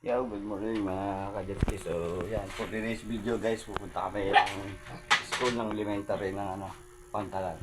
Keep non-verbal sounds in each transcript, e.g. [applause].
Yo, good morning mga kadirti. So, yan. For today's video guys, pupunta kami ng school ng elementary ng ano, Pantalan.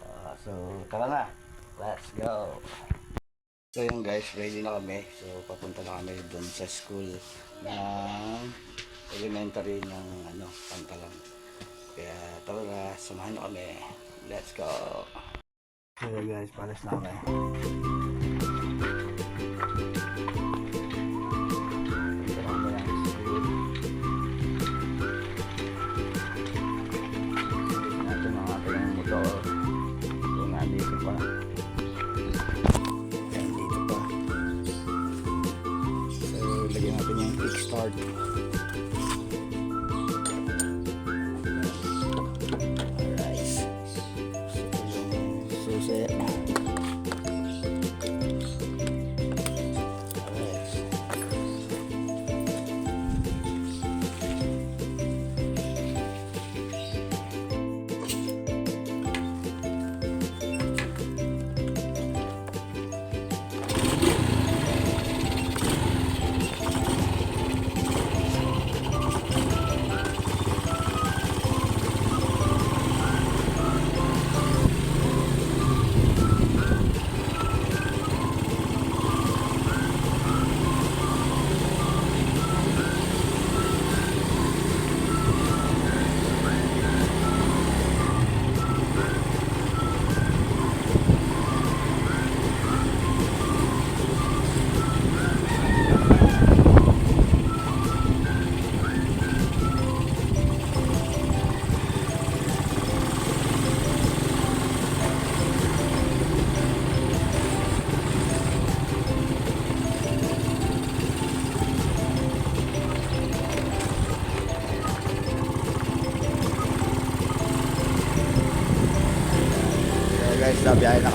Uh, so, tara na. Let's go. So, yun guys, ready na kami. So, papunta na kami doon sa school ng elementary ng ano, Pantalan. Kaya, tara na. Samahan nyo kami. Let's go. So, guys, palas na kami. Lord. So guys,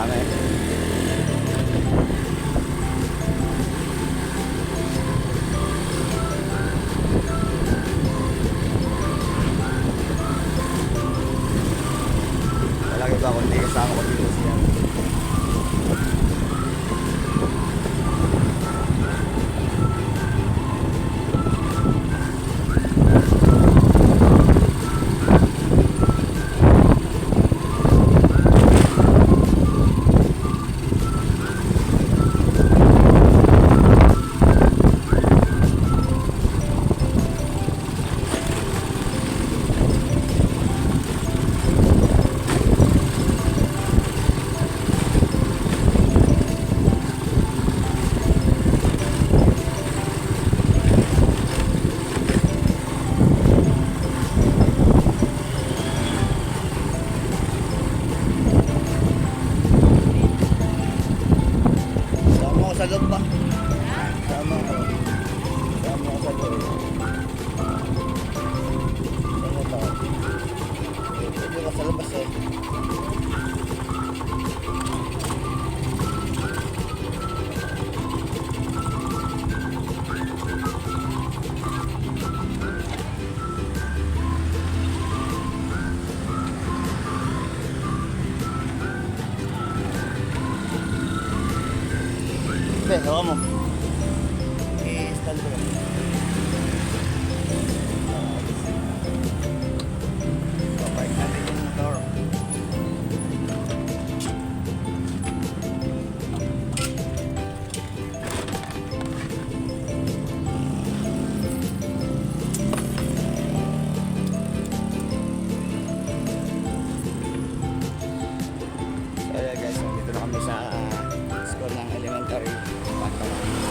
ng elementary. Pantalan.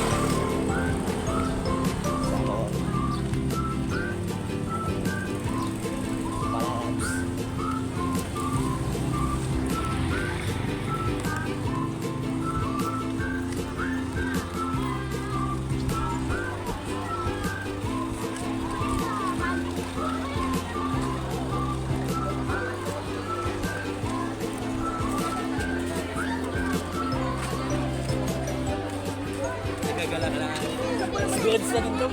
Kami sa school ng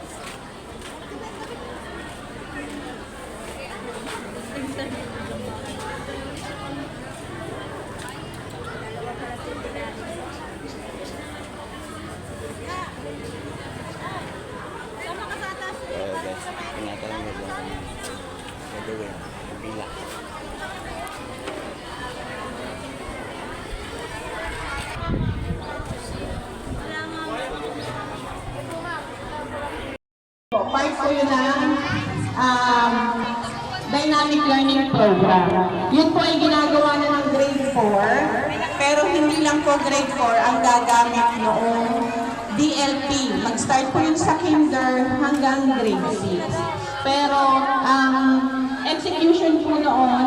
Yun ng um, dynamic learning program. Yun po ay ginagawa na ng grade 4, pero hindi lang po grade 4 ang gagamit noong DLP. Mag-start po yun sa kinder hanggang grade 6. Pero ang execution po noon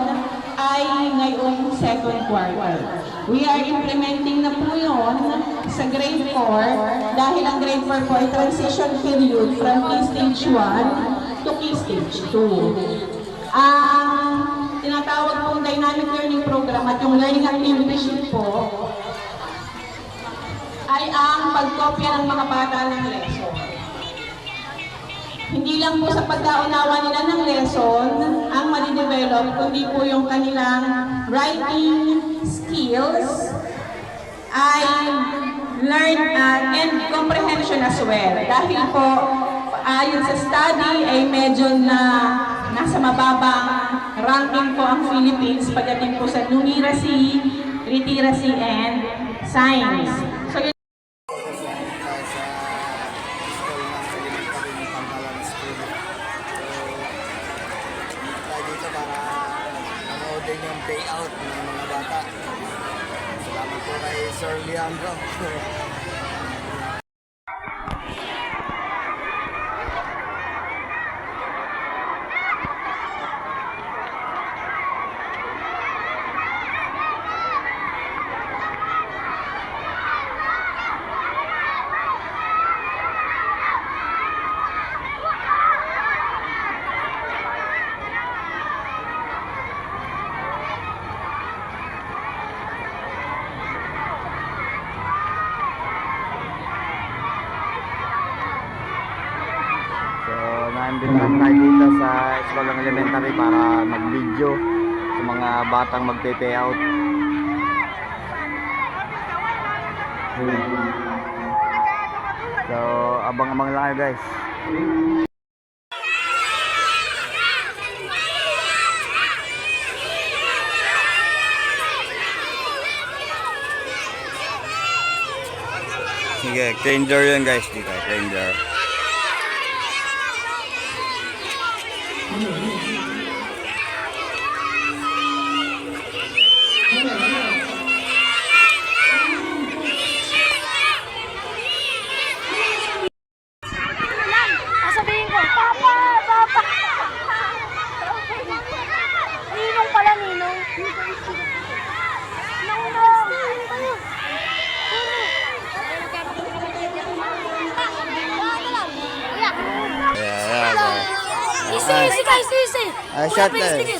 ay ngayong second quarter. We are implementing na po yun sa grade 4 dahil ang grade 4 po ay transition period from key stage 1 to key stage 2. Ang tinatawag pong dynamic learning program at yung learning activity po ay ang pagkopya ng mga bata ng lesson. Hindi lang po sa pagkaunawa nila ng lesson ang madidevelop, kundi po yung kanilang writing skills ay learn uh, and comprehension as well. Dahil po, ayon sa study ay medyo na nasa mababang ranking po ang Philippines pagdating po sa numeracy, literacy, and science. 是两个 Elementary para mag-video sa mga batang magpe-payout. So, abang-abang lang kayo guys. Sige, stranger yun guys dito, stranger. Yeah. Easy, easy guys, easy. Ah, shout,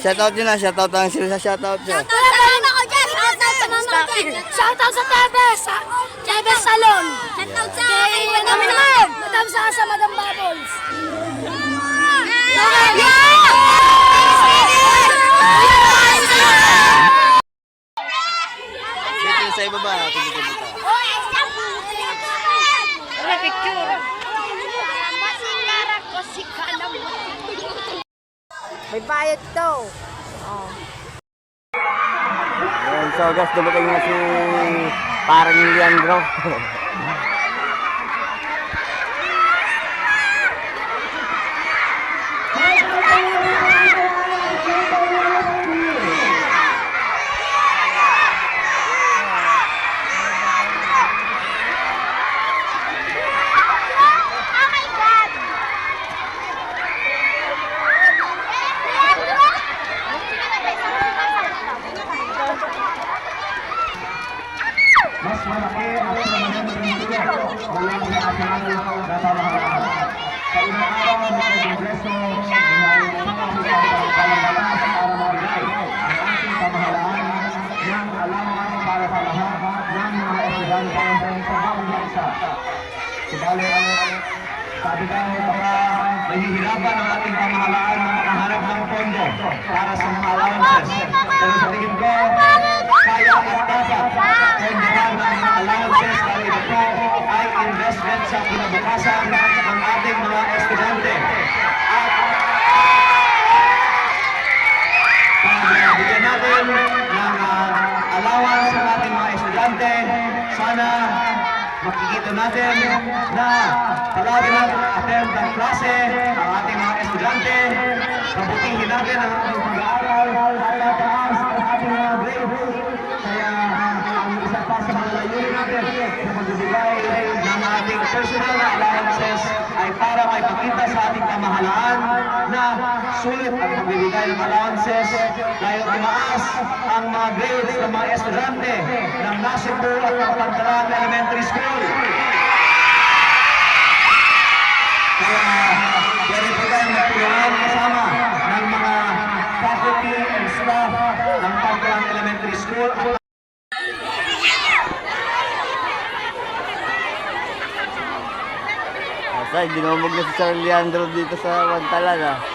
shout out yun na, shout out ang sila sa shout out siya. Shout out sa mama ko dyan! Shout out sa mama ko dyan! Shout out sa Tebes! sa Tebes Salon! Shout out sa kay Madam naman! Madam sa sa Madam Bubbles! Dito sa ibaba, tingin ko dito. Wala picture! Masikara ko si Kanam. May bayad to. Ayan, so guys, dumating na si parang Leandro. [laughs] malaki ang pamahalaan ng mundo mula sa ating kapamahalaan. Sa unang araw ng Kongreso, ginawin ng mga kalabatan para mabigay ang ating pamahalaan ng alaman para sa lahat ng mga estudyante sa bawat bansa. Subali ang sabi daw baka nahihirapan ang ating pamahalaan na makahanap ng pondo para sa mga allowances. Pero sa tingin ko, at ng investment sa kinabukasan ng ating mga estudyante. At ng ah, allowance sa ating mga estudyante. Sana makikita natin na palagi natin attend ng klase ang ating mga estudyante. Kabutihin natin ang ating pag-aaral para taas ang ating mga grade. Kaya ang isa pa sa mga sa pagbibigay ng ating personal na allowances ay para may pakita sa ating kamahalaan na sulit ang pagbibigay ng allowances dahil tumaas ang mga grades ng mga estudyante ng Nasipo at Kapantalan Elementary School. Kaya po tayo magtulungan Basta, dinumog na si Sir Leandro dito sa Pantalan ah.